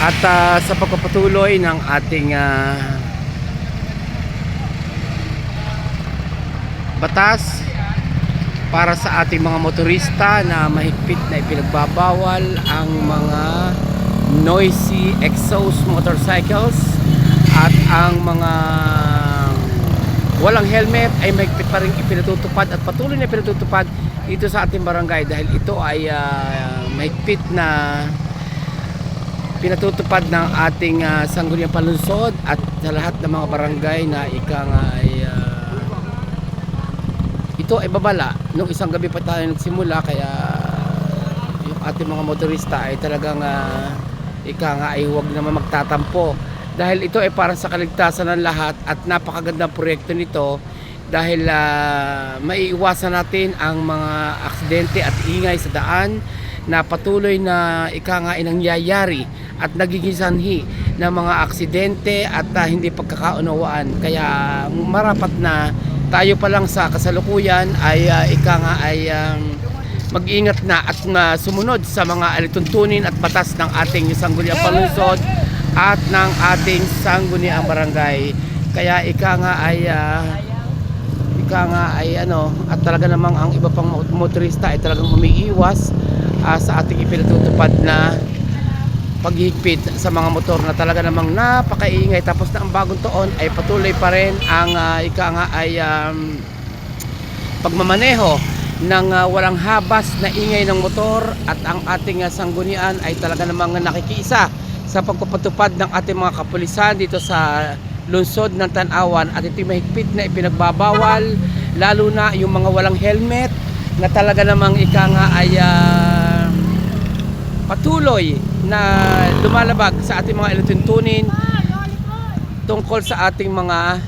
At ah, sa pagpapatuloy ng ating ah, batas para sa ating mga motorista na mahigpit na ipinagbabawal ang mga noisy exhaust motorcycles at ang mga walang helmet ay mahigpit pa rin ipinatutupad at patuloy na ipinatutupad dito sa ating barangay dahil ito ay ah, mahigpit na pinatutupad ng ating uh, sangguniang palunsod at sa lahat ng mga barangay na ika nga ay ah, ito ay babala. Nung isang gabi pa tayo nagsimula kaya yung ating mga motorista ay talagang ah, ika ay huwag naman magtatampo. Dahil ito ay para sa kaligtasan ng lahat at napakagandang proyekto nito dahil ah, maiiwasan natin ang mga aksidente at ingay sa daan na patuloy na ika nga ay nangyayari at nagiging sanhi ng mga aksidente at ah, hindi pagkakaunawaan. Kaya marapat na tayo pa lang sa kasalukuyan ay ah, ika nga ay um, mag-ingat na at na sumunod sa mga alituntunin at batas ng ating sangguniang palunsod at ng ating sangguniang barangay. Kaya ika nga ay ah, ika nga ay ano at talaga namang ang iba pang mot- motorista ay talagang umiiwas ah, sa ating ipinatutupad na paghihigpit sa mga motor na talaga namang napakaingay. Tapos na ang bagong taon ay patuloy pa rin ang ah, ika nga ay um, pagmamaneho ng ah, walang habas na ingay ng motor. At ang ating ah, sanggunian ay talaga namang nakikiisa sa pagpapatupad ng ating mga kapulisan dito sa lungsod ng Tanawan. At ito'y mahigpit na ipinagbabawal lalo na yung mga walang helmet na talaga namang ika nga ay ah, patuloy na lumalabag sa ating mga ilutuntunin tungkol sa ating mga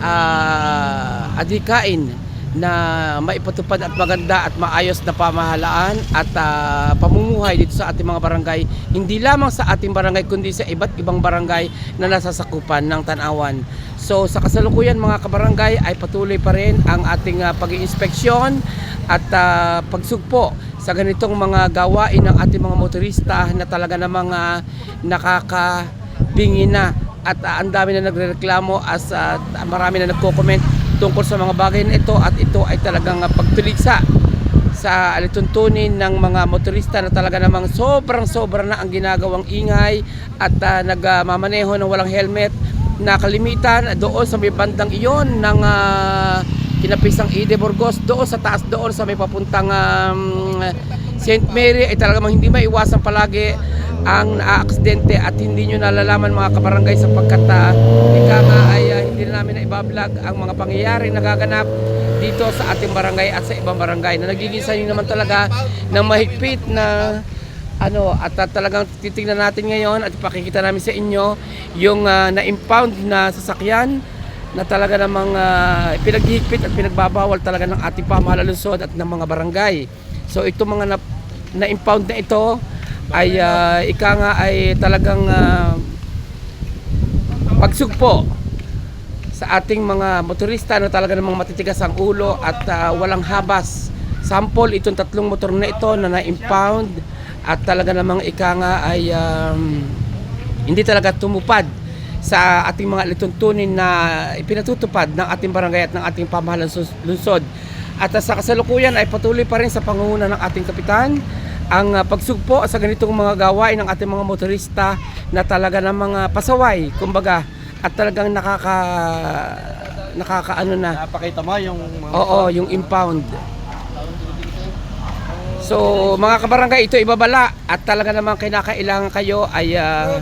ah, adhikain na maipatupad at maganda at maayos na pamahalaan at ah, pamumuhay dito sa ating mga barangay hindi lamang sa ating barangay kundi sa iba't ibang barangay na nasasakupan ng Tanawan. So sa kasalukuyan mga kabarangay ay patuloy pa rin ang ating ah, pag-iinspeksyon at ah, pagsugpo sa ganitong mga gawain ng ating mga motorista na talaga namang uh, nakakabingi na. At ah, ang dami na nagrereklamo as ah, marami na nagko-comment tungkol sa mga bagay na ito at ito ay talagang uh, pagtuligsa sa alituntunin ng mga motorista na talaga namang sobrang sobra na ang ginagawang ingay at uh, nagmamaneho ng walang helmet na kalimitan doon sa may bandang iyon ng ah, kinapisang Ide Burgos doon sa taas doon sa may papuntang um, St. Mary ay talagang hindi maiwasan palagi ang naaaksidente at hindi nyo nalalaman mga kabarangay sapagkat uh, ika nga ay ah, hindi na namin na ibablog ang mga pangyayari nagaganap dito sa ating barangay at sa ibang barangay na nagiging sanyo naman talaga ng mahigpit na ano at ah, talagang titingnan natin ngayon at ipakikita namin sa inyo yung ah, na-impound na sasakyan na talaga namang uh, pinaghihigpit at pinagbabawal talaga ng ating pamahalaan lungsod at ng mga barangay. So ito mga na, na-impound na ito ay ah, ika nga ay talagang ah, pagsugpo sa ating mga motorista na talaga namang matitigas ang ulo at ah, walang habas. Sample itong tatlong motor na ito na na-impound at talaga namang ika nga ay um, hindi talaga tumupad sa ating mga lituntunin na ipinatutupad ng ating barangay at ng ating pamahalang lungsod. At ah, sa kasalukuyan ay patuloy pa rin sa pangunguna ng ating kapitan ang ah, pagsugpo sa ganitong mga gawain ng ating mga motorista na talaga ng mga pasaway, kumbaga, at talagang nakaka nakakaano na. Napakita mo yung mga Oo, yung impound. So, mga kabarangay, ito ibabala at talaga namang kinakailangan kayo ay ah,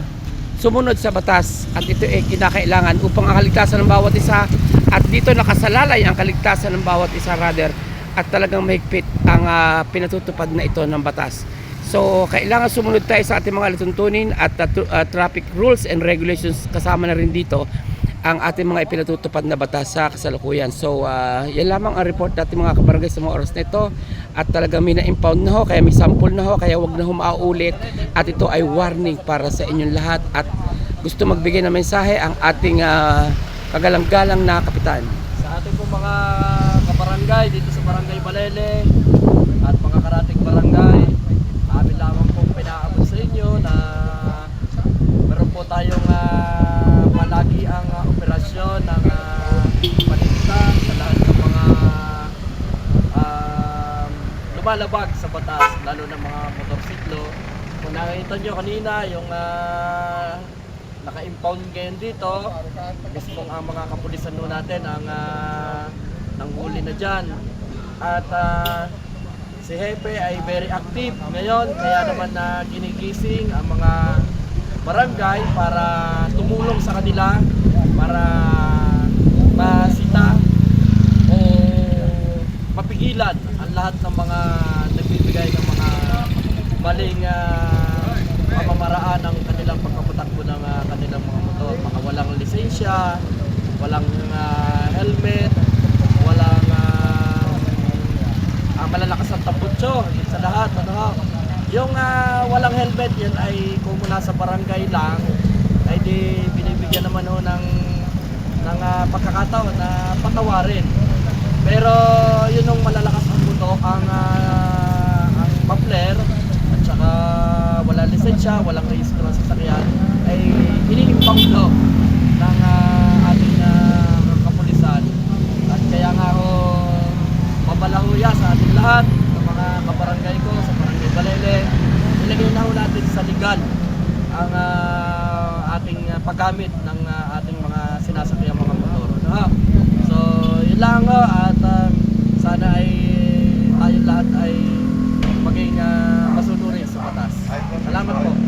sumunod sa batas at ito ay kinakailangan upang ang kaligtasan ng bawat isa at dito nakasalalay ang kaligtasan ng bawat isa rather at talagang mahigpit ang ah, pinatutupad na ito ng batas. So, kailangan sumunod tayo sa ating mga lituntunin at ah, traffic rules and regulations kasama na rin dito ang ating mga ipinatutupad na batas sa kasalukuyan. So, ah, yan lamang ang report natin mga kabarangay sa mga oras na ito. At talagang may na-impound na ho, kaya may sample na ho, kaya wag na ho maaulit. At ito ay warning para sa inyong lahat. At gusto magbigay ng mensahe ang ating ah, kagalang-galang na kapitan. sa ating pong mga kabarangay dito sa Barangay Balele at mga karating barangay, amin lamang pong pinaabot sa inyo na lumalabag sa batas, lalo ng mga motorsiklo. Kung nakita nyo kanina, yung ah, naka-impound ngayon dito, mismong ang mga kapulisan nun natin ang uh, nanghuli na dyan. At ah, si Hepe ay very active ngayon, kaya naman na ginigising ang mga barangay para tumulong sa kanila para masita o mapigilan lahat ng mga nagbibigay ng mga maling ah, pamamaraan ng kanilang pagpapatakbo ng ah, kanilang mga motor. Mga walang lisensya, walang ah, helmet, walang ah, ah, malalakas ang tambutso sa lahat. Ano, yung ah, walang helmet, yan ay kung mula sa barangay lang, ay di binibigyan naman ho ng, ng ah, pagkakataon na patawarin. Pero yun yung malalakas tutok ang uh, ang muffler at saka wala lisensya, walang rehistro sa sakyan ay iniimpang daw ng uh, ating uh, kapulisan at kaya nga ho mabalahuya sa ating lahat sa mga kabarangay ko sa barangay Balele ilagay na ho natin sa legal ang uh, ating uh, paggamit ng uh, ating mga sinasakyan mga motor. Uh, so, yun lang uh, at uh, sana ay lahat ay maging uh, masunurin sa batas. Salamat po.